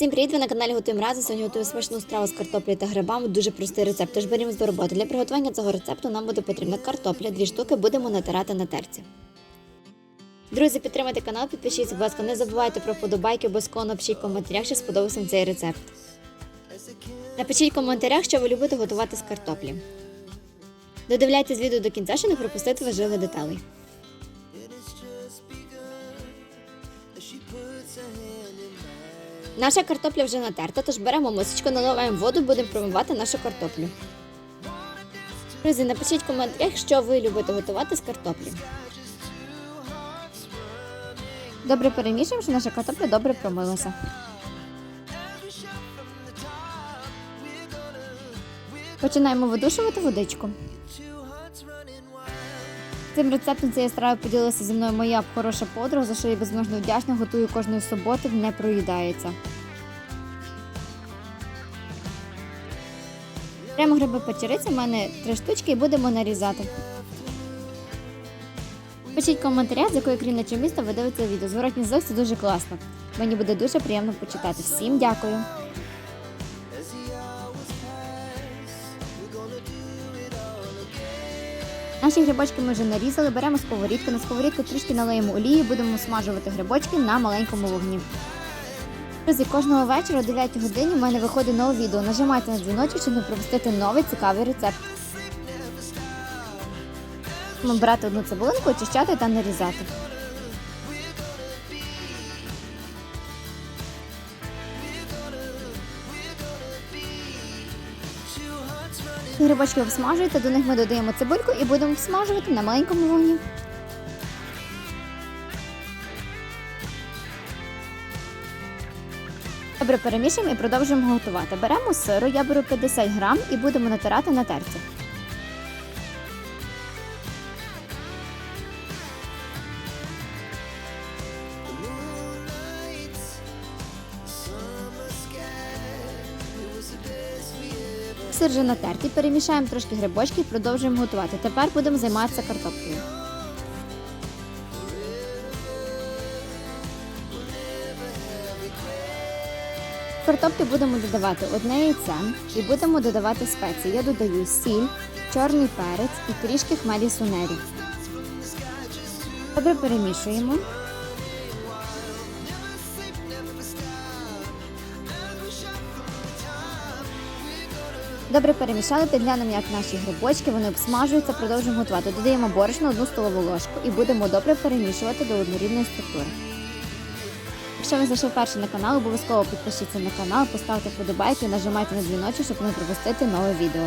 Всім привіт! Ви на каналі Готуємо разом. Сьогодні готую смачну страву з картоплі та грибами. Дуже простий рецепт. Тож беремо до роботи. Для приготування цього рецепту нам буде потрібна картопля, дві штуки будемо натирати на терці. Друзі, підтримайте канал, підпишіться, будь ласка, не забувайте про вподобайки, обов'язково напишіть в коментарях, що сподобався цей рецепт. Напишіть в коментарях, що ви любите готувати з картоплі. Додивляйтесь відео до кінця, щоб не пропустити важливих деталей. Наша картопля вже натерта, тож беремо мисочку, наливаємо воду, будемо промивати нашу картоплю. Друзі, напишіть в коментарях, що ви любите готувати з картоплі. Добре перемішуємо, щоб наша картопля добре промилася. Починаємо видушувати водичку. Цим рецептом цієї страви поділилася зі мною моя хороша подруга, за що я безмежно вдячна, готую кожної суботи, не проїдається. Прямо гриби печериці, в мене три штучки і будемо нарізати. Пишіть в коментарях, з якої країни чи міста ви дивитеся відео. Зворотній це дуже класно. Мені буде дуже приємно почитати. Всім дякую! Наші грибочки ми вже нарізали, беремо сковорідку. На сковорідку трішки налиємо олії, будемо смажувати грибочки на маленькому вогні. Друзі, кожного вечора о 9 годині в мене виходить нове відео. Нажимайте на дзвіночок, щоб не пропустити новий цікавий рецепт. Брати одну цибулинку, очищати та нарізати. Грибочки обсмажуються, до них ми додаємо цибульку і будемо обсмажувати на маленькому вогні. Добре перемішуємо і продовжуємо готувати. Беремо сиру, я беру 50 грам і будемо натирати на терці. Сир вже натертий, перемішаємо трошки грибочки і продовжуємо готувати. Тепер будемо займатися картоплею. Картоплі будемо додавати одне яйце і будемо додавати спеції. Я додаю сіль, чорний перець і трішки хмелі сунері. Добре перемішуємо. Добре перемішали, підглянемо, як наші грибочки, вони обсмажуються, продовжуємо готувати. Додаємо борошно одну столову ложку і будемо добре перемішувати до однорідної структури. Якщо ви зайшли вперше на канал, обов'язково підпишіться на канал, поставте вподобайки і нажимайте на дзвіночок, щоб не пропустити нове відео.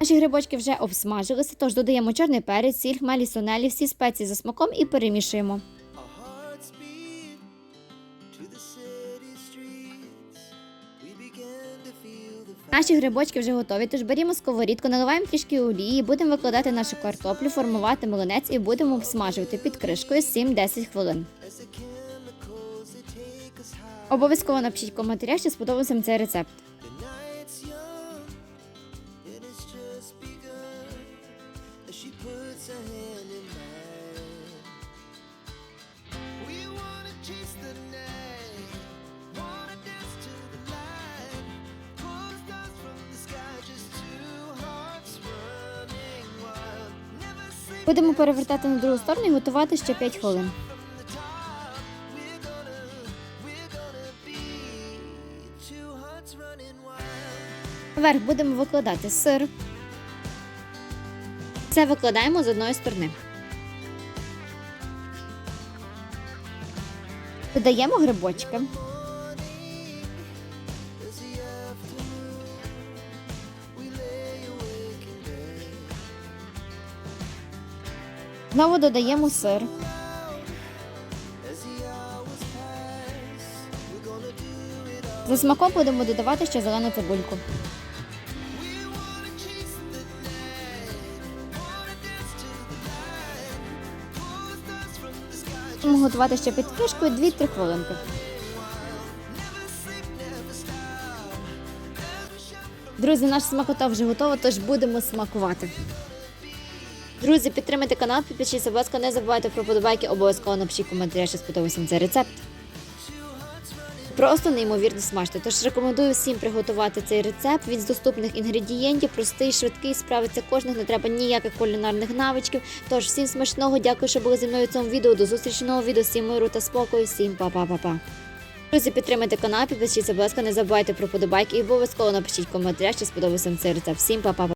Наші грибочки вже обсмажилися, тож додаємо чорний перець, сіль, хмелі, сонелі, всі спеції за смаком і перемішуємо. Наші грибочки вже готові, тож берімо сковорідку, наливаємо трішки олії, будемо викладати нашу картоплю, формувати млинець і будемо обсмажувати під кришкою 7-10 хвилин. Обов'язково напишіть в коментарях, що сподобався цей рецепт. Будемо перевертати на другу сторону і готувати ще 5 хвилин. Вверх будемо викладати сир. Це викладаємо з одної сторони. Додаємо грибочки. Знову додаємо сир. За смаком будемо додавати ще зелену цибульку. Будемо готувати ще під кришкою 2-3 хвилинки. Друзі, наш смакота вже готова, тож будемо смакувати. Друзі, підтримайте канал, підпишіться, будь ласка, не забувайте про подобайки, обов'язково напишіть коментарі, що сподобався цей рецепт. Просто неймовірно смачно. Тож рекомендую всім приготувати цей рецепт. Він з доступних інгредієнтів, простий, швидкий, справиться кожних, не треба ніяких кулінарних навичків. Тож всім смачного, дякую, що були зі мною в цьому відео. До зустрічі в новому відео. Всім миру та спокою, всім па-па-па-па. Друзі, підтримайте канал, підпишіться, будь ласка, не забувайте про подобайки і обов'язково напишіть коментаря, чи сподобався цей рецепт. Всім па-па-па.